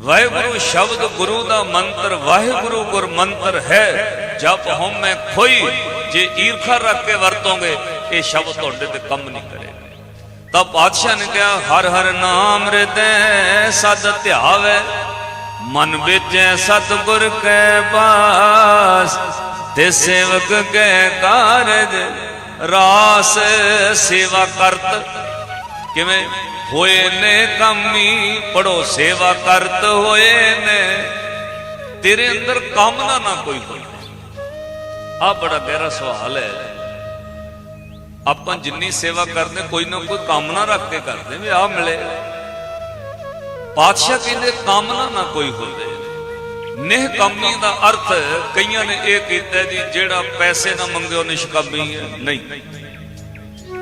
ਵਾਹਿਗੁਰੂ ਸ਼ਬਦ ਗੁਰੂ ਦਾ ਮੰਤਰ, ਵਾਹਿਗੁਰੂ ਗੁਰ ਮੰਤਰ ਹੈ। ਜਪ ਹਉਮੈ ਖੋਈ, ਜੇ ਈਰਖਾ ਰੱਖ ਕੇ ਵਰਤੋਗੇ, ਇਹ ਸ਼ਬਦ ਤੁਹਾਡੇ ਤੇ ਕੰਮ ਨਹੀਂ ਕਰੇਗਾ। ਤਾਂ ਪਾਤਸ਼ਾਹ ਨੇ ਕਿਹਾ, ਹਰ ਹਰ ਨਾਮ ਹਿਰਦੈ ਸਦ ਧਿਆਵੈ, ਮਨ ਵਿੱਚ ਸਤਿਗੁਰ ਕੈ ਬਾਸ, ਤੇ ਸੇਵਕ ਕੈ ਕਾਰਜ, ਰਾਸ ਸੇਵਾ ਕਰਤ ਕਿਵੇਂ ਹੋਏ ਨੇ ਕਾਮੀ? ਪੜੋ ਸੇਵਾ ਕਰਤ ਹੋਏ ਨੇ। ਤੇਰੇ ਅੰਦਰ ਕਾਮਨਾ ਨਾ ਕੋਈ ਹੋਈ ਆ ਬੜਾ ਗਹਿਰਾ ਸਵਾਲ ਹੈ। ਆਪਾਂ ਜਿੰਨੀ ਸੇਵਾ ਕਰਦੇ, ਕੋਈ ਨਾ ਕੋਈ ਕਾਮਨਾ ਰੱਖ ਕੇ ਕਰਦੇ ਵੀ ਆ ਮਿਲੇ। ਪਾਤਸ਼ਾਹ ਕਹਿੰਦੇ, ਕਾਮਨਾ ਨਾ ਕੋਈ ਹੋਵੇ। ਨਿਹ ਕਾਮੀ ਦਾ ਅਰਥ ਕਈਆਂ ਨੇ ਇਹ ਕੀਤਾ ਜੀ, ਜਿਹੜਾ ਪੈਸੇ ਨਾ ਮੰਗਿਓ, ਨਿਸ਼ਕਾਮੀ ਹੈ। ਨਹੀਂ।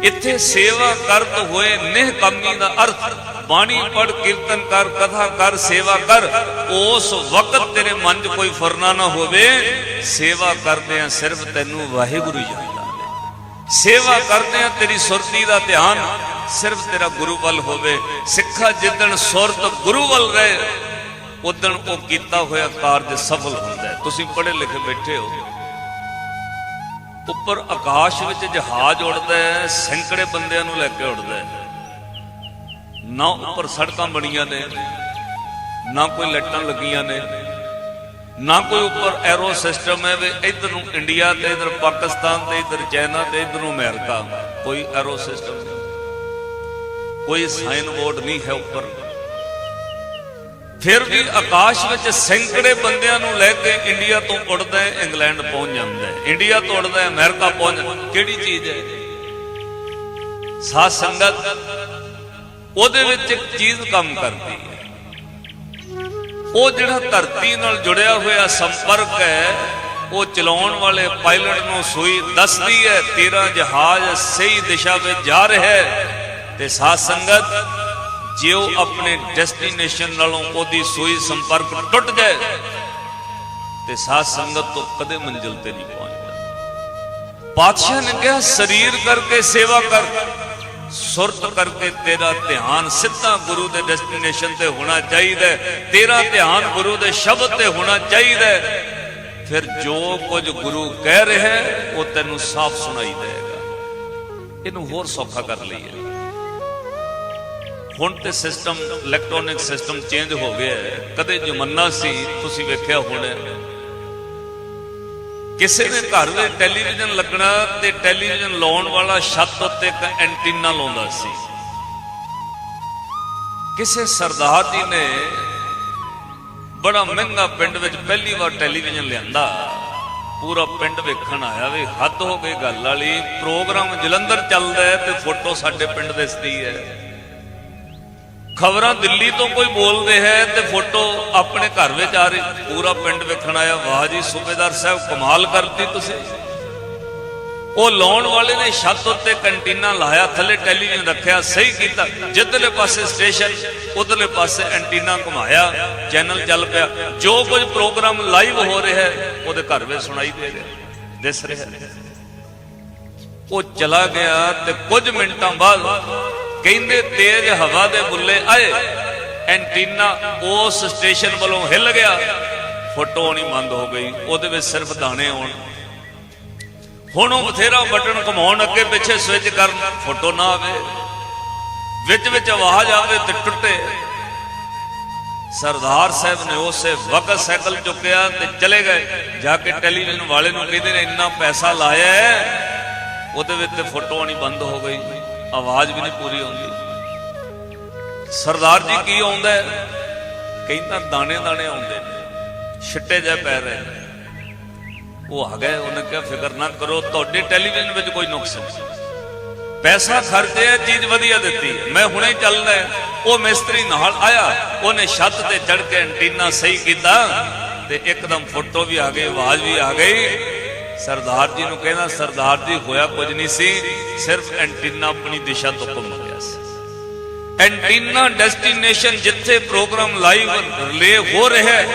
ਇੱਥੇ ਸੇਵਾ ਕਰਤ ਹੋਏ ਨਿਹ ਕਾਮੀ ਦਾ ਅਰਥ, ਬਾਣੀ ਪੜ ਕੀਰਤਨ ਕਰ, ਕਥਾ ਕਰ, ਸੇਵਾ ਕਰ, ਉਸ ਵਕਤ ਤੇਰੇ ਮਨ 'ਚ ਕੋਈ ਫਰਨਾ ਨਾ ਹੋਵੇ। ਸੇਵਾ ਕਰਦੇ ਆ ਸਿਰਫ ਤੈਨੂੰ ਵਾਹਿਗੁਰੂ ਜਾਣਦਾ। ਸੇਵਾ ਕਰਦੇ ਆ ਤੇਰੀ ਸੁਰਤੀ ਦਾ ਧਿਆਨ ਸਿਰਫ ਤੇਰਾ ਗੁਰੂ ਵੱਲ ਹੋਵੇ। ਸਿੱਖਾ ਜਿੱਦਣ ਸੁਰਤ ਗੁਰੂ ਵੱਲ ਰਹੇ, ਉਦਣ ਉਹ ਕੀਤਾ ਹੋਇਆ ਕਾਰਜ ਸਫਲ ਹੁੰਦਾ ਤੁਸੀਂ ਪੜ੍ਹੇ ਲਿਖੇ ਬੈਠੇ ਹੋ। ਉੱਪਰ ਆਕਾਸ਼ ਵਿੱਚ ਜਹਾਜ਼ ਉੱਡਦਾ ਹੈ, ਸੈਂਕੜੇ ਬੰਦਿਆਂ ਨੂੰ ਲੈ ਕੇ ਉੱਡਦਾ ਹੈ। ਨਾ ਉੱਪਰ ਸੜਕਾਂ ਬਣੀਆਂ ਨੇ, ਨਾ ਕੋਈ ਲਾਈਟਾਂ ਲੱਗੀਆਂ ਨੇ, ਨਾ ਕੋਈ ਉੱਪਰ ਐਰੋ ਸਿਸਟਮ ਹੈ ਵੀ ਇਧਰ ਨੂੰ ਇੰਡੀਆ ਤੇ ਇਧਰ ਪਾਕਿਸਤਾਨ ਤੇ ਇਧਰ ਚਾਈਨਾ ਤੇ ਇਧਰ ਨੂੰ ਅਮਰੀਕਾ ਕੋਈ ਐਰੋ ਸਿਸਟਮ ਨਹੀਂ। ਕੋਈ ਸਾਈਨ ਬੋਰਡ ਨਹੀਂ ਹੈ ਉੱਪਰ। ਫਿਰ ਵੀ ਆਕਾਸ਼ ਵਿੱਚ ਸੈਂਕੜੇ ਬੰਦਿਆਂ ਨੂੰ ਲੈ ਕੇ ਇੰਡੀਆ ਤੋਂ ਉੱਡਦਾ ਹੈ, ਇੰਗਲੈਂਡ ਪਹੁੰਚ ਜਾਂਦਾ ਹੈ। ਇੰਡੀਆ ਤੋਂ ਉੱਡਦਾ ਹੈ, ਅਮਰੀਕਾ ਪਹੁੰਚ ਜਾਂਦਾ ਕਿਹੜੀ ਚੀਜ਼ ਹੈ? ਸਾਧ ਸੰਗਤ ਉਹਦੇ ਵਿੱਚ ਇੱਕ ਚੀਜ਼ ਕੰਮ ਕਰਦੀ ਹੈ। ਉਹ ਜਿਹੜਾ ਧਰਤੀ ਨਾਲ ਜੁੜਿਆ ਹੋਇਆ ਸੰਪਰਕ ਹੈ, ਉਹ ਚਲਾਉਣ ਵਾਲੇ ਪਾਇਲਟ ਨੂੰ ਸੂਈ ਦੱਸਦੀ ਹੈ, ਤੇਰਾ ਜਹਾਜ਼ ਸਹੀ ਦਿਸ਼ਾ ਵਿੱਚ ਜਾ ਰਿਹਾ ਹੈ ਤੇ ਸਾਧ ਸੰਗਤ ਜੇ ਉਹ ਆਪਣੇ ਡੈਸਟੀਨੇਸ਼ਨ ਨਾਲੋਂ ਉਹਦੀ ਸੂਈ ਸੰਪਰਕ ਟੁੱਟ ਜਾਏ, ਤੇ ਸਾਧ ਸੰਗਤ ਤੋਂ ਕਦੇ ਮੰਜ਼ਿਲ ਤੇ ਨਹੀਂ ਪਹੁੰਚਦਾ। ਪਾਤਸ਼ਾਹ ਨੇ ਕਿਹਾ, ਸਰੀਰ ਕਰਕੇ ਸੇਵਾ ਕਰ, ਸੁਰਤ ਕਰਕੇ ਤੇਰਾ ਧਿਆਨ ਸਿੱਧਾ ਗੁਰੂ ਦੇ ਡੈਸਟੀਨੇਸ਼ਨ ਤੇ ਹੋਣਾ ਚਾਹੀਦਾ ਤੇਰਾ ਧਿਆਨ ਗੁਰੂ ਦੇ ਸ਼ਬਦ ਤੇ ਹੋਣਾ ਚਾਹੀਦਾ ਫਿਰ ਜੋ ਕੁਝ ਗੁਰੂ ਕਹਿ ਰਿਹਾ ਉਹ ਤੈਨੂੰ ਸਾਫ਼ ਸੁਣਾਈ ਦੇਗਾ ਇਹਨੂੰ ਹੋਰ ਸੌਖਾ ਕਰ ਲਈਏ। ਹੁਣ ਤੇ ਸਿਸਟਮ ਇਲੈਕਟ੍ਰੋਨਿਕ ਸਿਸਟਮ ਚੇਂਜ ਹੋ ਗਿਆ ਹੈ। ਕਦੇ ਜਮੰਨਾ ਸੀ, ਤੁਸੀਂ ਵੇਖਿਆ ਹੋਣਾ ਕਿਸੇ ਦੇ ਘਰ ਦੇ ਟੈਲੀਵਿਜ਼ਨ ਲੱਗਣਾ ਤੇ ਟੈਲੀਵਿਜ਼ਨ ਲਾਉਣ ਵਾਲਾ ਛੱਤ ਉੱਤੇ ਇੱਕ ਐਂਟੀਨਾ ਲਾਉਂਦਾ ਸੀ। ਕਿਸੇ ਸਰਦਾਰ ਜੀ ਨੇ ਬੜਾ ਮਹਿੰਗਾ ਪਿੰਡ ਵਿੱਚ ਪਹਿਲੀ ਵਾਰ ਟੈਲੀਵਿਜ਼ਨ ਲਿਆਂਦਾ। ਪੂਰਾ ਪਿੰਡ ਵੇਖਣ ਆਇਆ ਵੀ ਹੱਦ ਹੋ ਗਈ ਗੱਲ ਵਾਲੀ। ਪ੍ਰੋਗਰਾਮ ਜਲੰਧਰ ਚੱਲਦਾ ਤੇ ਫੋਟੋ ਸਾਡੇ ਪਿੰਡ ਦਿਸਦੀ ਹੈ। ਖਬਰਾਂ ਦਿੱਲੀ ਤੋਂ ਕੋਈ ਬੋਲਦੇ ਹੈ ਤੇ ਫੋਟੋ ਆਪਣੇ ਘਰ ਵਿੱਚ ਆ ਰਹੀ। ਪੂਰਾ ਪਿੰਡ ਵੇਖਣ ਆਇਆ, ਵਾਹ ਜੀ, ਸੂਬੇਦਾਰ ਸਾਹਿਬ, ਕਮਾਲ ਕਰਤੀ ਤੁਸੀਂ। ਉਹ ਲਾਉਣ ਵਾਲੇ ਨੇ ਛੱਤ ਉੱਤੇ ਕੰਟੀਨਾ ਲਾਇਆ, ਥੱਲੇ ਟੈਲੀਵਿਜ਼ਨ ਰੱਖਿਆ, ਸਹੀ ਕੀਤਾ। ਜਿੱਧਰਲੇ ਪਾਸੇ ਸਟੇਸ਼ਨ, ਉਧਰਲੇ ਪਾਸੇ ਐਂਟੀਨਾ ਘੁਮਾਇਆ, ਚੈਨਲ ਚੱਲ ਪਿਆ। ਜੋ ਕੁਝ ਪ੍ਰੋਗਰਾਮ ਲਾਈਵ ਹੋ ਰਿਹਾ ਹੈ, ਉਹਦੇ ਘਰ ਵਿੱਚ ਸੁਣਾਈ ਦੇ ਰਿਹਾ, ਦਿਸ ਰਿਹਾ। ਉਹ ਚਲਾ ਗਿਆ ਤੇ ਕੁਝ ਮਿੰਟਾਂ ਬਾਅਦ ਕਹਿੰਦੇ ਤੇਜ਼ ਹਵਾ ਦੇ ਬੁੱਲੇ ਆਏ, ਐਂਟੀਨਾ ਉਸ ਸਟੇਸ਼ਨ ਵੱਲੋਂ ਹਿੱਲ ਗਿਆ। ਫੋਟੋ ਆਉਣੀ ਬੰਦ ਹੋ ਗਈ, ਉਹਦੇ ਵਿੱਚ ਸਿਰਫ ਦਾਣੇ ਆਉਣ। ਹੁਣ ਉਹ ਬਥੇਰਾ ਬਟਨ ਘੁਮਾਉਣ ਅੱਗੇ ਪਿੱਛੇ ਸਵਿਚ ਕਰਨ, ਫੋਟੋ ਨਾ ਆਵੇ। ਵਿੱਚ ਵਿੱਚ ਆਵਾਜ਼ ਆਵੇ ਤੇ ਟੁੱਟੇ। ਸਰਦਾਰ ਸਾਹਿਬ ਨੇ ਉਸੇ ਵਕਤ ਸਾਈਕਲ ਚੁੱਕਿਆ ਤੇ ਚਲੇ ਗਏ। ਜਾ ਕੇ ਟੈਲੀਵਿਜ਼ਨ ਵਾਲੇ ਨੂੰ ਕਹਿੰਦੇ ਨੇ, ਇੰਨਾ ਪੈਸਾ ਲਾਇਆ ਉਹਦੇ ਵਿੱਚ ਤੇ ਫੋਟੋ ਆਣੀ ਬੰਦ ਹੋ ਗਈ। ਆਵਾਜ਼ ਵੀ ਨਹੀਂ ਪੂਰੀ ਆਉਂਦੀ। ਸਰਦਾਰ ਜੀ ਕੀ ਆਉਂਦਾ ਕਹਿੰਦਾ ਦਾਣੇ ਦਾਣੇ ਆਉਂਦੇ ਨੇ। ਛਿੱਟੇ ਜਿਹੇ ਪੈ ਰਹੇ ਨੇ। ਉਹ ਆ ਗਏ, ਉਹਨੇ ਕਿਹਾ, ਫਿਕਰ ਨਾ ਕਰੋ, ਤੁਹਾਡੇ ਟੈਲੀਵਿਜ਼ਨ ਵਿੱਚ ਕੋਈ ਨੁਕਸ ਨਹੀਂ। ਪੈਸਾ ਖਰਚਿਆ ਚੀਜ਼ ਵਧੀਆ ਦਿੱਤੀ। ਮੈਂ ਹੁਣੇ ਚੱਲਦਾ ਉਹ ਮਿਸਤਰੀ ਨਾਲ ਆਇਆ। ਉਹਨੇ ਛੱਤ ਤੇ ਚੜ ਕੇ ਐਂਟੀਨਾ ਸਹੀ ਕੀਤਾ ਤੇ ਇੱਕਦਮ ਫੋਟੋ ਵੀ ਆ ਗਈ, ਆਵਾਜ਼ ਵੀ ਆ ਗਈ। ਸਰਦਾਰ ਜੀ ਨੂੰ ਕਹਿੰਦਾ, ਸਰਦਾਰ ਜੀ, ਹੋਇਆ ਕੁਝ ਨਹੀਂ ਸੀ। ਸਿਰਫ ਐਂਟੀਨਾ ਆਪਣੀ ਦਿਸ਼ਾ ਤੋਂ ਘੁੰਮ ਗਿਆ ਸੀ। ਐਂਟੀਨਾ ਡੈਸਟੀਨੇਸ਼ਨ ਜਿੱਥੇ ਪ੍ਰੋਗਰਾਮ ਲਾਈਵ ਰਿਲੇ ਹੋ ਰਿਹਾ ਹੈ,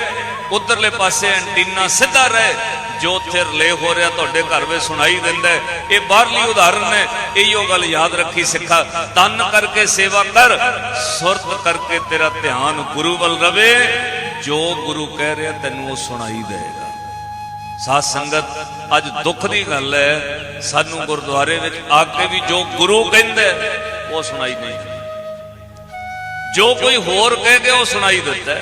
ਉਧਰਲੇ ਪਾਸੇ ਐਂਟੀਨਾ ਸਿੱਧਾ ਰਹੇ, ਜੋ ਉੱਥੇ ਰਿਲੇ ਹੋ ਰਿਹਾ, ਤੁਹਾਡੇ ਘਰ ਵਿੱਚ ਸੁਣਾਈ ਦਿੰਦਾ ਇਹ ਬਾਹਰਲੀ ਉਦਾਹਰਨ ਹੈ, ਇਹੋ ਗੱਲ ਯਾਦ ਰੱਖੀ ਸਿੱਖਾ ਤਨ ਕਰਕੇ ਸੇਵਾ ਕਰ, ਸੁਰਤ ਕਰਕੇ ਤੇਰਾ ਧਿਆਨ ਗੁਰੂ ਵੱਲ ਰਵੇ, ਜੋ ਗੁਰੂ ਕਹਿ ਰਿਹਾ, ਤੈਨੂੰ ਉਹ ਸੁਣਾਈ ਦੇਗਾ ਸਾਧ ਸੰਗਤ, ਅੱਜ ਦੁੱਖ ਦੀ ਗੱਲ ਹੈ, ਸਾਨੂੰ ਗੁਰਦੁਆਰੇ ਵਿੱਚ ਆ ਕੇ ਵੀ ਜੋ ਗੁਰੂ ਕਹਿੰਦਾ ਉਹ ਸੁਣਾਈ ਨਹੀਂ ਜੋ ਕੋਈ ਹੋਰ ਕਹਿ ਗਿਆ, ਉਹ ਸੁਣਾਈ ਦਿੱਤਾ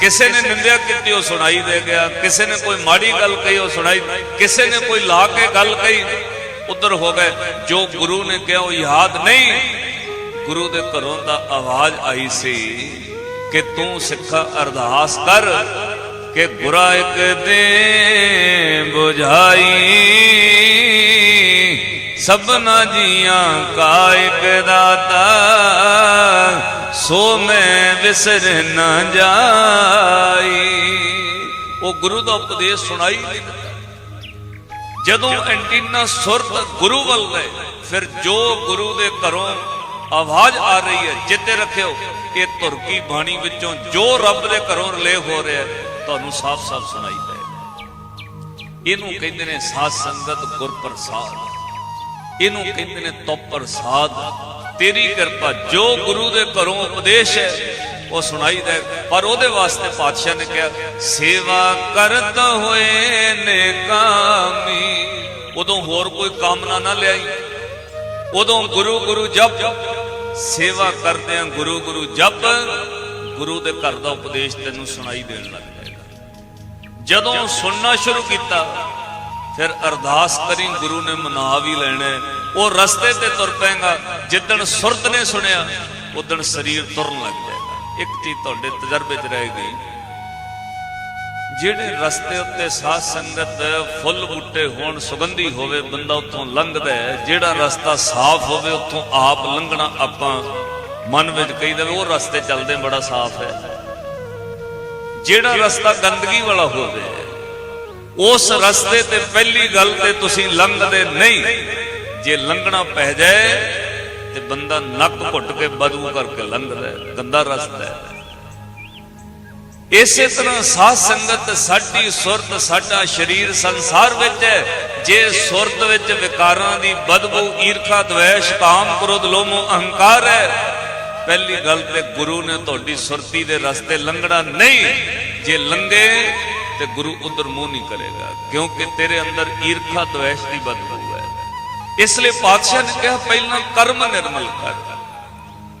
ਕਿਸੇ ਨੇ ਨਿੰਦਿਆ ਕੀਤੀ, ਉਹ ਸੁਣਾਈ ਦੇ ਗਿਆ। ਕਿਸੇ ਨੇ ਕੋਈ ਮਾੜੀ ਗੱਲ ਕਹੀ, ਉਹ ਸੁਣਾਈ ਕਿਸੇ ਨੇ ਕੋਈ ਲਾ ਕੇ ਗੱਲ ਕਹੀ, ਉਧਰ ਹੋ ਗਏ। ਜੋ ਗੁਰੂ ਨੇ ਕਿਹਾ, ਉਹ ਯਾਦ ਨਹੀਂ। ਗੁਰੂ ਦੇ ਘਰੋਂ ਦਾ ਆਵਾਜ਼ ਆਈ ਸੀ ਕਿ ਤੂੰ ਸਿੱਖਾ ਅਰਦਾਸ ਕਰ। ਕਿ ਗੁਰਾ ਇੱਕ ਦੇ ਬੁਝਾਈ। ਸਭਨਾ ਜੀਆਂ ਕਾ ਇੱਕ ਦਾਤਾ ਸੋ ਮੈਂ ਵਿਸਰ ਨਾ ਜਾਈ। ਉਹ ਗੁਰੂ ਦਾ ਉਪਦੇਸ਼ ਸੁਣਾਈ ਦਿੱਤਾ। ਜਦੋਂ ਐਂਟੀਨਾ ਸੁਰਤ ਗੁਰੂ ਵੱਲ ਗਏ ਫਿਰ ਜੋ ਗੁਰੂ ਦੇ ਘਰੋਂ ਆਵਾਜ਼ ਆ ਰਹੀ ਹੈ ਜਿੱਤੇ ਰੱਖਿਓ ਇਹ ਤੁਰਕੀ ਬਾਣੀ ਵਿੱਚੋਂ ਜੋ ਰੱਬ ਦੇ ਘਰੋਂ ਰਲੇ ਹੋ ਰਿਹਾ ਹੈ, ਤੁਹਾਨੂੰ ਸਾਫ਼-ਸਾਫ਼ ਸੁਣਾਈ ਦੇਗਾ ਇਹਨੂੰ ਕਹਿੰਦੇ ਨੇ ਸਾਧ ਸੰਗਤ ਗੁਰ ਪ੍ਰਸਾਦ ਇਹਨੂੰ ਕਹਿੰਦੇ ਨੇ ਤੁਪ ਪ੍ਰਸਾਦ ਤੇਰੀ ਕਿਰਪਾ ਜੋ ਗੁਰੂ ਦੇ ਘਰੋਂ ਉਪਦੇਸ਼ ਹੈ, ਉਹ ਸੁਣਾਈ ਦੇ ਪਰ ਉਹਦੇ ਵਾਸਤੇ ਪਾਤਸ਼ਾਹ ਨੇ ਕਿਹਾ, ਸੇਵਾ ਕਰਤ ਹੋਏ ਨੇ ਕਾਮੀ ਉਦੋਂ ਹੋਰ ਕੋਈ ਕਾਮਨਾ ਨਾ ਲਿਆਈ। ਉਦੋਂ ਗੁਰੂ ਗੁਰੂ ਜਪ। ਸੇਵਾ ਕਰਦਿਆਂ ਗੁਰੂ ਗੁਰੂ ਜਪ। ਗੁਰੂ ਦੇ ਘਰ ਦਾ ਉਪਦੇਸ਼ ਤੈਨੂੰ ਸੁਣਾਈ ਦੇਣ ਲੱਗ। ਜਦੋਂ ਸੁਣਨਾ ਸ਼ੁਰੂ ਕੀਤਾ, ਫਿਰ ਅਰਦਾਸ ਕਰੀ ਗੁਰੂ ਨੇ ਮਨਾ ਵੀ ਲੈਣਾ। ਉਹ ਰਸਤੇ ਤੇ ਤੁਰ ਪੈਗਾ, ਜਿੱਦਣ ਸੁਰਤ ਨੇ ਸੁਣਿਆ, ਉਦਣ ਸਰੀਰ ਤੁਰਨ ਲੱਗ ਜਾਏਗਾ। ਇੱਕ ਚੀਜ਼ ਤੁਹਾਡੇ ਤਜਰਬੇ 'ਚ ਰਹਿ ਗਈ। ਜਿਹੜੇ ਰਸਤੇ ਉੱਤੇ ਸਾਧ ਸੰਗਤ ਫੁੱਲ ਬੂਟੇ ਹੋਣ, ਸੁਗੰਧੀ ਹੋਵੇ, ਬੰਦਾ ਉੱਥੋਂ ਲੰਘਦਾ ਹੈ, ਜਿਹੜਾ ਰਸਤਾ ਸਾਫ਼ ਹੋਵੇ, ਉੱਥੋਂ ਆਪ ਲੰਘਣਾ ਆਪਾਂ ਮਨ ਵਿੱਚ ਕਹੀਦਾ ਵੀ ਉਹ ਰਸਤੇ ਚੱਲਦੇ ਬੜਾ ਸਾਫ਼ ਹੈ। ਜਿਹੜਾ ਰਸਤਾ ਗੰਦਗੀ ਵਾਲਾ ਹੋਵੇ, ਉਸ ਰਸਤੇ ਤੇ ਪਹਿਲੀ ਗੱਲ ਤੇ ਤੁਸੀਂ ਲੰਘਦੇ ਨਹੀਂ। ਜੇ ਲੰਘਣਾ ਪੈ ਜਾਏ, ਤੇ ਬੰਦਾ ਨੱਕ ਘੁੱਟ ਕੇ ਬਦੂ ਕਰਕੇ ਲੰਘਦਾ ਗੰਦਾ ਰਸਤਾ ਹੈ। ਇਸੇ ਤਰ੍ਹਾਂ ਸਾਧ ਸੰਗਤ ਸਾਡੀ ਸੁਰਤ, ਸਾਡਾ ਸਰੀਰ ਸੰਸਾਰ ਵਿੱਚ ਹੈ। ਜੇ ਸੁਰਤ ਵਿੱਚ ਵਿਕਾਰਾਂ ਦੀ ਬਦਬੂ, ਈਰਖਾ, ਦਵੇਸ਼, ਕਾਮ, ਕ੍ਰੋਧ ਲੋਮੋ ਅਹੰਕਾਰ ਹੈ ਪਹਿਲੀ ਗੱਲ ਤੇ ਗੁਰੂ ਨੇ ਤੁਹਾਡੀ ਸੁਰਤੀ ਦੇ ਰਸਤੇ ਲੰਘਣਾ ਨਹੀਂ। ਜੇ ਲੰਘੇ ਤੇ ਗੁਰੂ ਉਧਰ ਮੂੰਹ ਨਹੀਂ ਕਰੇਗਾ, ਕਿਉਂਕਿ ਤੇਰੇ ਅੰਦਰ ਈਰਖਾ ਦਵੇਸ਼ ਦੀ ਬਦਬੂ ਹੈ। ਇਸ ਲਈ ਪਾਤਸ਼ਾਹ ਨੇ ਕਿਹਾ, ਪਹਿਲਾਂ ਕਰਮ ਨਿਰਮਲ ਕਰ।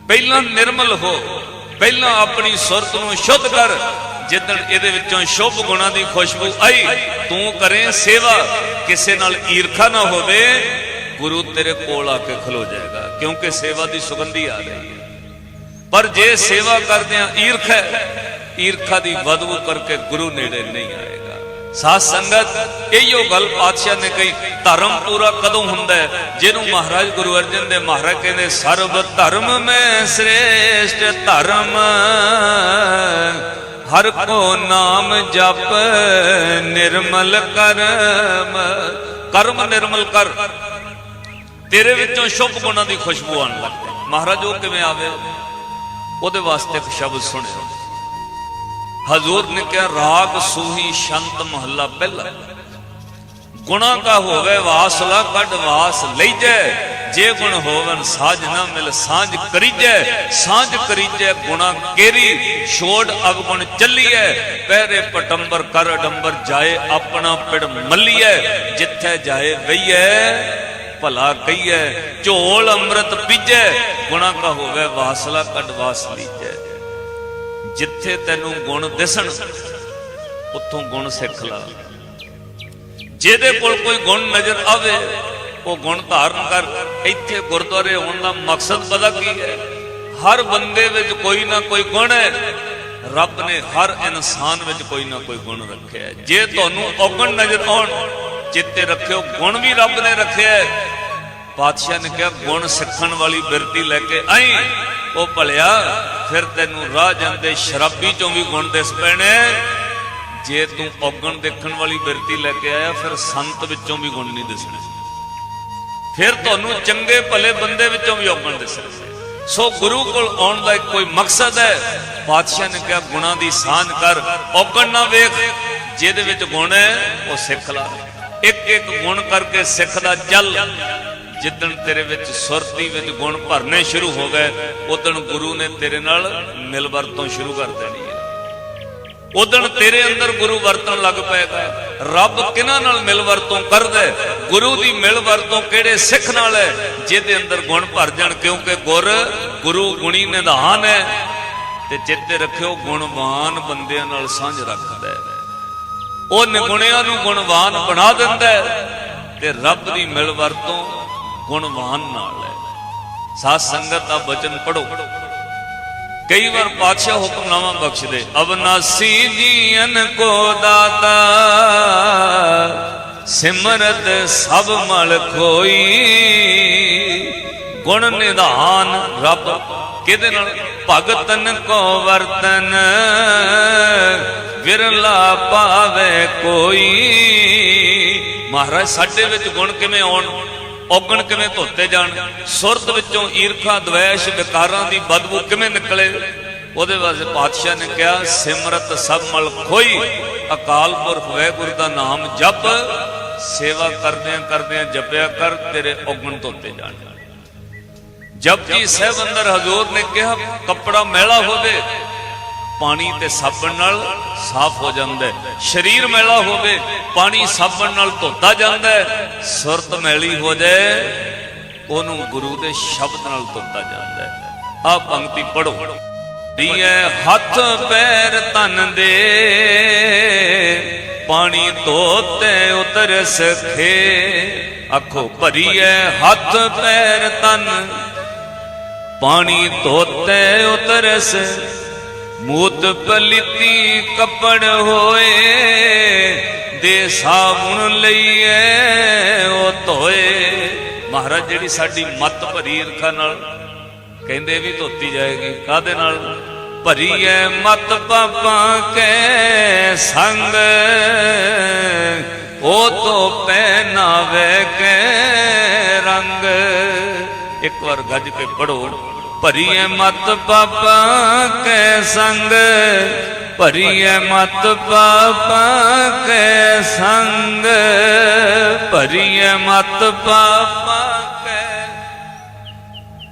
ਪਹਿਲਾਂ ਨਿਰਮਲ ਹੋ। ਪਹਿਲਾਂ ਆਪਣੀ ਸੁਰਤ ਨੂੰ ਸ਼ੁੱਧ ਕਰ। ਜਿੱਦਣ ਇਹਦੇ ਵਿੱਚੋਂ ਸ਼ੁਭ ਗੁਣਾਂ ਦੀ ਖੁਸ਼ਬੂ ਆਈ, ਤੂੰ ਕਰੇ ਸੇਵਾ। ਕਿਸੇ ਨਾਲ ਈਰਖਾ ਨਾ ਹੋਵੇ, ਗੁਰੂ ਤੇਰੇ ਕੋਲ ਆ ਕੇ ਖਲੋ ਜਾਏਗਾ, ਕਿਉਂਕਿ ਸੇਵਾ ਦੀ ਸੁਗੰਧੀ ਆ ਰਹੀ ਹੈ। ਪਰ ਜੇ ਸੇਵਾ ਕਰਦਿਆਂ ਈਰਖਾ ਹੈ, ਈਰਖਾ ਦੀ ਬਦਬੂ ਕਰਕੇ ਗੁਰੂ ਨੇੜੇ ਨਹੀਂ ਆਏਗਾ। ਸਾਧ ਸੰਗਤ ਇਹੀਓ ਗੱਲ ਪਾਤਸ਼ਾਹ ਨੇ ਕਹੀ ਧਰਮ ਪੂਰਾ ਕਦੋਂ ਹੁੰਦਾ ਜਿਹਨੂੰ ਮਹਾਰਾਜ ਗੁਰੂ ਅਰਜਨ ਦੇ ਮਹਾਰਾਜ ਕਹਿੰਦੇ ਸਰਬ ਧਰਮ ਮੈਂ ਸ੍ਰੇਸ਼ਟ ਧਰਮ ਹਰ ਕੋ ਨਾਮ ਜਪ ਨਿਰਮਲ ਕਰਮ। ਕਰਮ ਨਿਰਮਲ ਕਰ। ਤੇਰੇ ਵਿੱਚੋਂ ਸ਼ੁਭ ਗੁਣਾਂ ਦੀ ਖੁਸ਼ਬੂ ਆਉਣ ਲੱਗ ਪਈ। ਮਹਾਰਾਜ ਉਹ ਕਿਵੇਂ ਆਵੇ? ਉਹਦੇ ਵਾਸਤੇ ਇੱਕ ਸ਼ਬਦ ਸੁਣਿਓ। ਹਜ਼ੂਰ ਨੇ ਕਿਹਾ, ਰਾਗ ਸੂਹੀ ਸ਼ੰਤ ਮਹੱਲਾ ਪਹਿਲਾ। ਗੁਣਾ ਕਾ ਹੋਵੇ ਵਾਸਲਾ, ਕੱਢ ਵਾਸ ਲਈਜੈ। ਜੇ ਗੁਣ ਹੋਵਨ ਸਾਜ ਨਾ ਮਿਲ, ਸਾਂਝ ਕਰੀਜੈ। ਸਾਂਝ ਕਰੀਜੈ, ਗੁਣਾ ਕੇਰੀ। ਛੋੜ ਅਵਗੁਣ ਚੱਲੀਐ। ਪਹਿਰੇ ਪਟੰਬਰ, ਕਰ ਅਡੰਬਰ, ਜਾਏ ਆਪਣਾ ਪਿੜ ਮੱਲੀਐ। ਜਿੱਥੇ ਜਾਏ ਵਈਐ ਭਲਾ ਕਹੀਐ, ਝੋਲ ਅੰਮ੍ਰਿਤ ਪੀਜੈ, ਗੁਣਾ ਕਾ ਹੋਵੇ ਵਾਸਲਾ ਕੱਢ ਵਾਸ ਲੀਜੈ। ਜਿੱਥੇ ਤੈਨੂੰ ਗੁਣ ਦਿਸਣ, ਉੱਥੋਂ ਗੁਣ ਸਿੱਖ ਲਾ। ਜਿਹਦੇ ਕੋਲ ਕੋਈ ਗੁਣ ਨਜ਼ਰ ਆਵੇ, ਉਹ ਗੁਣ ਧਾਰਨ ਕਰ। ਇੱਥੇ ਗੁਰਦੁਆਰੇ ਆਉਣ ਦਾ ਮਕਸਦ ਪਤਾ ਕੀ ਹੈ? ਹਰ ਬੰਦੇ ਵਿੱਚ ਕੋਈ ਨਾ ਕੋਈ ਗੁਣ ਹੈ। ਰੱਬ ਨੇ ਹਰ ਇਨਸਾਨ ਵਿੱਚ ਕੋਈ ਨਾ ਕੋਈ ਗੁਣ ਰੱਖਿਆ ਜੇ ਤੁਹਾਨੂੰ ਔਗਣ ਨਜ਼ਰ ਆਉਣ ਚਿੱਤੇ ਰੱਖਿਓ, ਗੁਣ ਵੀ ਰੱਬ ਨੇ ਰੱਖਿਆ ਪਾਤਸ਼ਾਹ ਨੇ ਕਿਹਾ, ਗੁਣ ਸਿੱਖਣ ਵਾਲੀ ਬਿਰਤੀ ਲੈ ਕੇ ਆਈ। ਉਹ ਭਲਿਆ, ਫਿਰ ਤੈਨੂੰ ਰਾਹ ਜਾਂਦੇ ਸ਼ਰਾਬੀ ਚੋਂ ਵੀ ਗੁਣ ਦਿਸ ਪੈਣੇ। ਜੇ ਤੂੰ ਔਗਣ ਦੇਖਣ ਵਾਲੀ ਬਿਰਤੀ ਲੈ ਕੇ ਆਇਆ, ਫਿਰ ਸੰਤ ਵਿੱਚੋਂ ਵੀ ਗੁਣ ਨਹੀਂ ਦਿਸਣੇ। ਫਿਰ ਤੁਹਾਨੂੰ ਚੰਗੇ ਭਲੇ ਬੰਦੇ ਵਿੱਚੋਂ ਵੀ ਔਗਣ ਦਿਸਣਗੇ ਸੋ ਗੁਰੂ ਕੋਲ ਆਉਣ ਦਾ ਇੱਕ ਕੋਈ ਮਕਸਦ ਹੈ। ਪਾਤਸ਼ਾਹ ਨੇ ਕਿਹਾ, ਗੁਣਾਂ ਦੀ ਸਾਂਝ ਕਰ, ਔਗਣ ਨਾ ਵੇਖ। ਜਿਹਦੇ ਵਿੱਚ ਗੁਣ ਹੈ, ਉਹ ਸਿੱਖ ਲਾ। ਇੱਕ ਇੱਕ ਗੁਣ ਕਰਕੇ ਸਿੱਖ ਦਾ ਚੱਲ ਜਿੱਦਣ ਤੇਰੇ ਵਿੱਚ ਸੁਰਤੀ ਵਿੱਚ ਗੁਣ ਭਰਨੇ ਸ਼ੁਰੂ ਹੋ ਗਏ ਉਦਣ ਗੁਰੂ ਨੇ ਤੇਰੇ ਨਾਲ ਮਿਲ ਵਰਤੋਂ ਸ਼ੁਰੂ ਕਰ ਦੇਣੀ ਹੈ। ਉਦਣ ਤੇਰੇ ਅੰਦਰ ਗੁਰੂ ਵਰਤਣ ਲੱਗ ਪਏਗਾ। ਰੱਬ ਕਿਹਨਾਂ ਨਾਲ ਮਿਲ ਵਰਤੋਂ ਕਰਦਾ ਗੁਰੂ ਦੀ ਮਿਲ ਵਰਤੋਂ ਕਿਹੜੇ ਸਿੱਖ ਨਾਲ ਹੈ? ਜਿਹਦੇ ਅੰਦਰ ਗੁਣ ਭਰ ਜਾਣ, ਕਿਉਂਕਿ ਗੁਰ ਗੁਰੂ ਗੁਣੀ ਨਿਧਾਨ ਹੈ ਤੇ ਚਿੱਤੇ ਰੱਖਿਓ, ਗੁਣਵਾਨ ਬੰਦਿਆਂ ਨਾਲ ਸਾਂਝ ਰੱਖਦਾ ਹੈ। ਉਹ ਨਿਗੁਣਿਆਂ ਨੂੰ ਗੁਣਵਾਨ ਬਣਾ ਦਿੰਦਾ ਹੈ ਤੇ ਰੱਬ ਦੀ ਮਿਲ ਵਰਤੋਂ ਗੁਣਵਾਨ ਨਾਲ ਹੈ। ਸਾਧ ਸੰਗਤ ਦਾ ਬਚਨ ਪੜੋ ਕਈ ਵਾਰ ਪਾਤਸ਼ਾਹ ਹੁਕਮਨਾਮਾ ਬਖਸ਼ਦੇ ਅਬਨਾਸੀ ਜੀਨ ਕੋ ਦਾਤਾ, ਸਿਮਰਤ ਸਭ ਮਲ ਖੋਈ। ਗੁਣ ਨਿਧਾਨ ਰੱਬ, ਕਿਹਦੇ ਨਾਲ? ਭਗਤਨ ਕੋ ਵਰਤਨ। ਵਿਰਲਾ ਪਾਵੇ ਕੋਈ। ਮਹਾਰਾਜ, ਸਾਡੇ ਵਿੱਚ ਗੁਣ ਕਿਵੇਂ ਆਉਣ? ਔਗਣ ਕਿਵੇਂ ਧੋਤੇ ਜਾਣ? ਸੁਰਤ ਵਿੱਚੋਂ ਈਰਖਾ, ਦਵੇਸ਼, ਵਿਕਾਰਾਂ ਦੀ ਬਦਬੂ ਕਿਵੇਂ ਨਿਕਲੇ? ਉਹਦੇ ਵਾਸਤੇ ਪਾਤਸ਼ਾਹ ਨੇ ਕਿਹਾ, ਸਿਮਰਤ ਸਭ ਮਲ ਖੋਈ, ਅਕਾਲ ਪੁਰਖ ਵਾਹਿਗੁਰੂ ਦਾ ਨਾਮ ਜਪ, ਸੇਵਾ ਕਰਦਿਆਂ ਕਰਦਿਆਂ ਜਪਿਆ ਕਰ, ਤੇਰੇ ਔਗਣ ਧੋਤੇ ਜਾਣ। ਜਪਜੀ ਸਹਿਬ ਅੰਦਰ ਹਜ਼ੂਰ ਨੇ ਕਿਹਾ, ਕੱਪੜਾ ਮੈਲਾ ਹੋਵੇ ਪਾਣੀ ਤੇ ਸਾਬਣ ਨਾਲ ਸਾਫ਼ ਹੋ ਜਾਂਦਾ ਹੈ। ਸਰੀਰ ਮੈਲਾ ਹੋਵੇ, ਪਾਣੀ ਸਾਬਣ ਨਾਲ ਧੋਤਾ ਜਾਂਦਾ ਹੈ, ਸੁਰਤ ਮੈਲੀ ਹੋ ਜਾਏ, ਉਹਨੂੰ ਗੁਰੂ ਦੇ ਸ਼ਬਦ ਨਾਲ ਧੋਤਾ ਜਾਂਦਾ ਹੈ। ਆ ਪੰਕਤੀ ਪੜੋ ਦੀਏ ਹੱਥ ਪੈਰ ਤਨ ਦੇ, ਪਾਣੀ ਧੋਤੇ ਉਤਰ ਸਖੇ। ਅੱਖੋ ਭਰੀਏ ਹੱਥ ਪੈਰ ਤਨ ਪਾਣੀ ਧੋਤੇ ਉਤਰਸ ਮੂਤ ਪਲਿਤੀ ਕੱਪੜ ਹੋਏ ਦੇ ਸਾਬੁਣ ਲਈਏ, ਉਹ ਧੋਏ। ਮਹਾਰਾਜ, ਜਿਹੜੀ ਸਾਡੀ ਮਤ ਭਰੀ ਈਰਖਾ ਨਾਲ ਕਹਿੰਦੇ ਵੀ ਧੋਤੀ ਜਾਏਗੀ ਕਾਦੇ ਨਾਲ? ਭਰੀ ਐ ਮਤ ਪਾਪਾਂ ਕੈ ਸੰਗ, ਉਹ ਤੋ ਪਹਿਨਾਵੇ ਕੇ ਰੰਗ। ਇੱਕ ਵਾਰ ਗੱਜ ਕੇ ਪੜੋ ਭਰੀਏ ਮਤ ਪਾਪਾ ਕੈ ਸੰਗ ਭਰੀਏ ਮਤ ਪਾਪਾ ਕੈ ਸੰਗ ਭਰੀਏ ਮਤ ਪਾਪਾ ਕੈ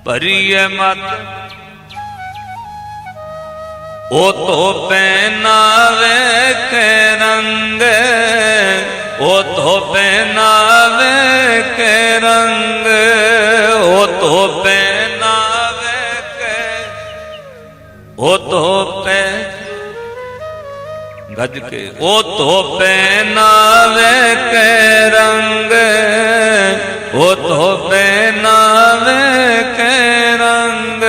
ਭਰੀਏ ਮਤ। ਉਹ ਧੋ ਪਹਿਨਾਵੇ ਕੇ ਰੰਗ ਉਹ ਧੋ ਪਹਿਨਾਵੇ ਉਹ ਧੋ ਗੱਜ ਕੇ ਉਹ ਧੋ ਪਹਿਨਾਵੇ ਕੇ ਰੰਗ। ਉਹ ਧੋ ਪਹਿਨਾਵੇ ਕੇ ਰੰਗ।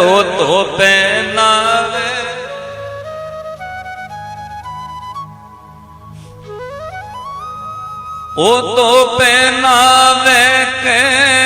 ਉਹ ਧੋ ਪਹਿਨਾਵੇ ਉਹ ਤੋ ਪਹਿਨਾਵੇ ਕੇ